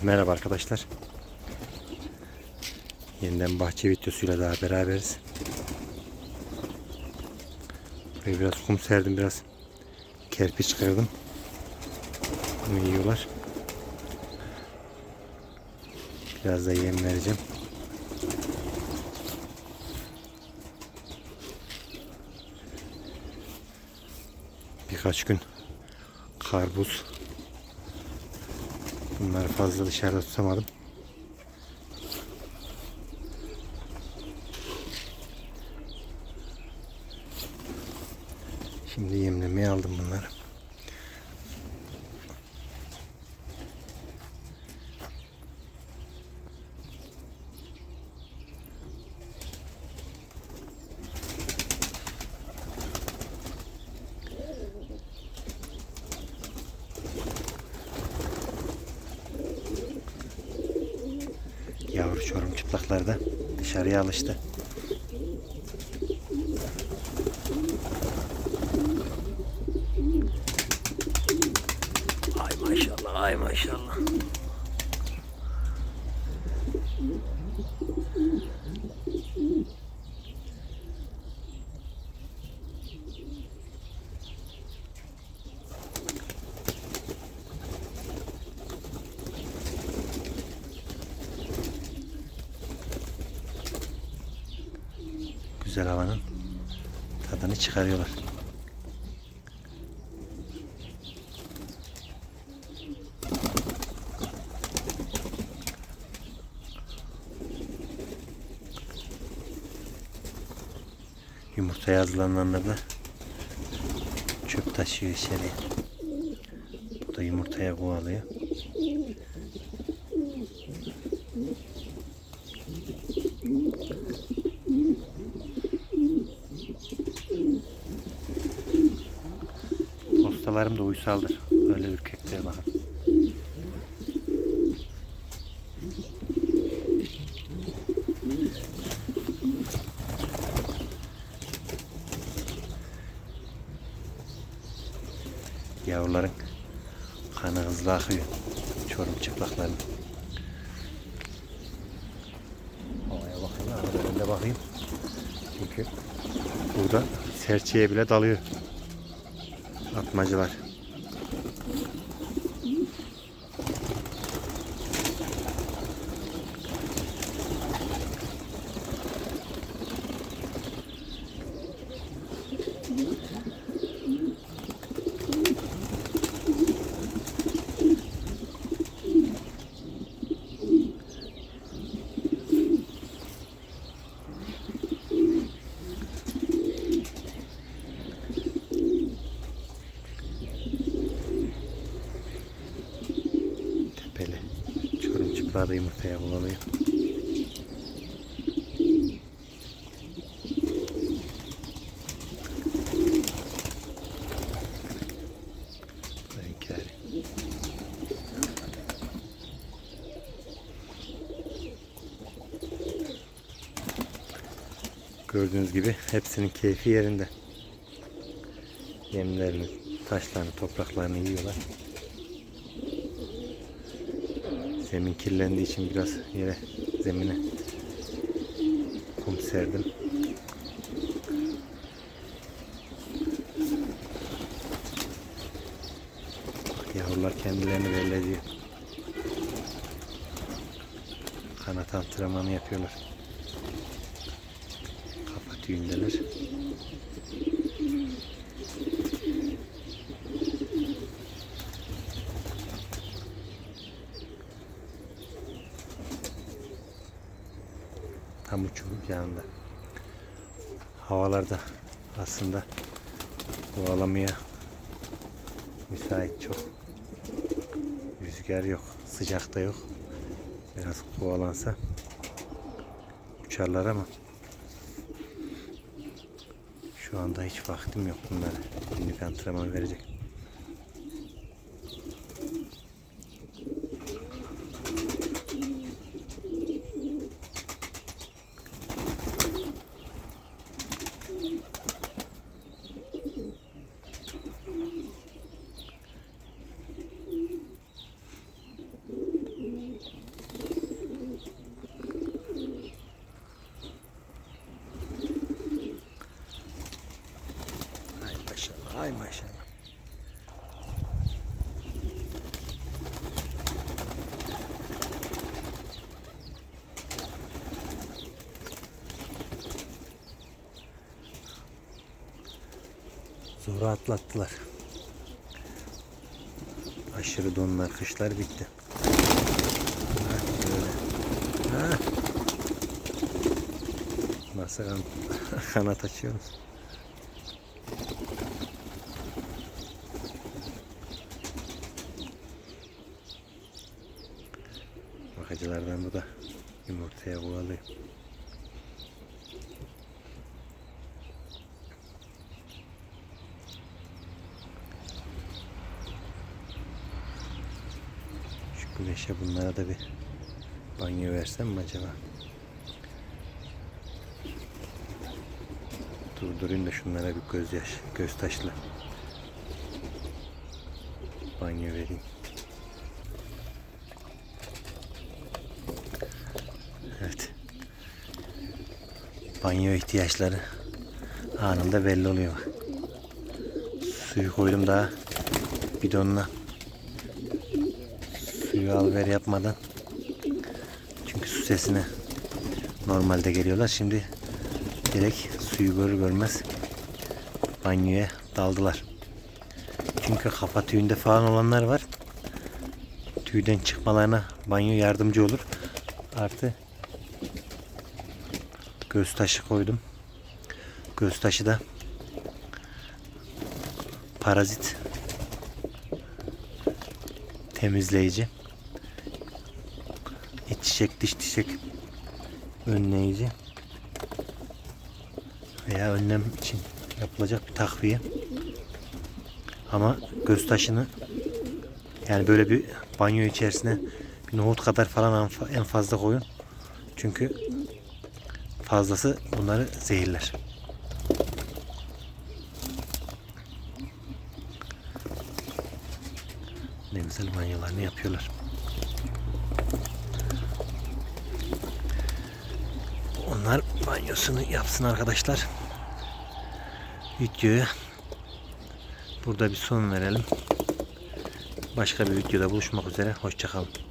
Merhaba arkadaşlar. Yeniden bahçe videosuyla daha beraberiz. Buraya biraz kum serdim biraz. Kerpiç kırdım. Bunu yiyorlar. Biraz da yem vereceğim. Birkaç gün karpuz Bunları fazla dışarıda tutamadım. Şimdi yemlemeye aldım bunları. Yavru çorum çıplaklarda dışarıya alıştı. Ay maşallah, ay maşallah. Güzel havanın tadını çıkarıyorlar. Yumurtaya hazırlananlar da çöp taşıyor içeriye. Bu da yumurtaya kovalıyor. Postalarım da uysaldır. Öyle ürkekler bakın. Yavruların kanı hızlı akıyor. Çorum çıplakların. Havaya bakayım. De bakayım. Çünkü burada serçeye bile dalıyor. Atmacılar. Çorum çıplağı da yumurtaya bulanıyor. Gördüğünüz gibi hepsinin keyfi yerinde. Yemlerini, taşlarını, topraklarını yiyorlar. Zemin kirlendiği için biraz yere zemine kum serdim. Yavrular kendilerini belli ediyor. Kanat antrenmanı yapıyorlar. Kafa tüyündeler. Tam uçurum yanında. Havalarda aslında kovalamaya müsait çok. Rüzgar yok, sıcak da yok. Biraz kovalansa uçarlar ama şu anda hiç vaktim yok bunlara. Günlük antrenman verecek. Ay maşallah. Zoru atlattılar. Aşırı donlar, kışlar bitti. Hah, Nasıl kanat açıyoruz? Bu da yumurtaya kovalıyor. Şu güneşe bunlara da bir banyo versem mi acaba? Durdurayım da şunlara bir göz yaş, göz taşla banyo vereyim. Evet. Banyo ihtiyaçları anında belli oluyor. Suyu koydum daha bidonla. Suyu al ver yapmadan. Çünkü su sesine normalde geliyorlar. Şimdi direkt suyu görür görmez banyoya daldılar. Çünkü kafa tüyünde falan olanlar var. Tüyden çıkmalarına banyo yardımcı olur. Artı göz taşı koydum. Göz taşı da parazit temizleyici. İç çiçek dış çiçek önleyici veya önlem için yapılacak bir takviye. Ama göz taşını yani böyle bir banyo içerisine bir nohut kadar falan en fa- en fazla koyun. Çünkü fazlası bunları zehirler. Ne güzel banyolarını yapıyorlar. Onlar banyosunu yapsın arkadaşlar. Videoya burada bir son verelim. Başka bir videoda buluşmak üzere. Hoşçakalın.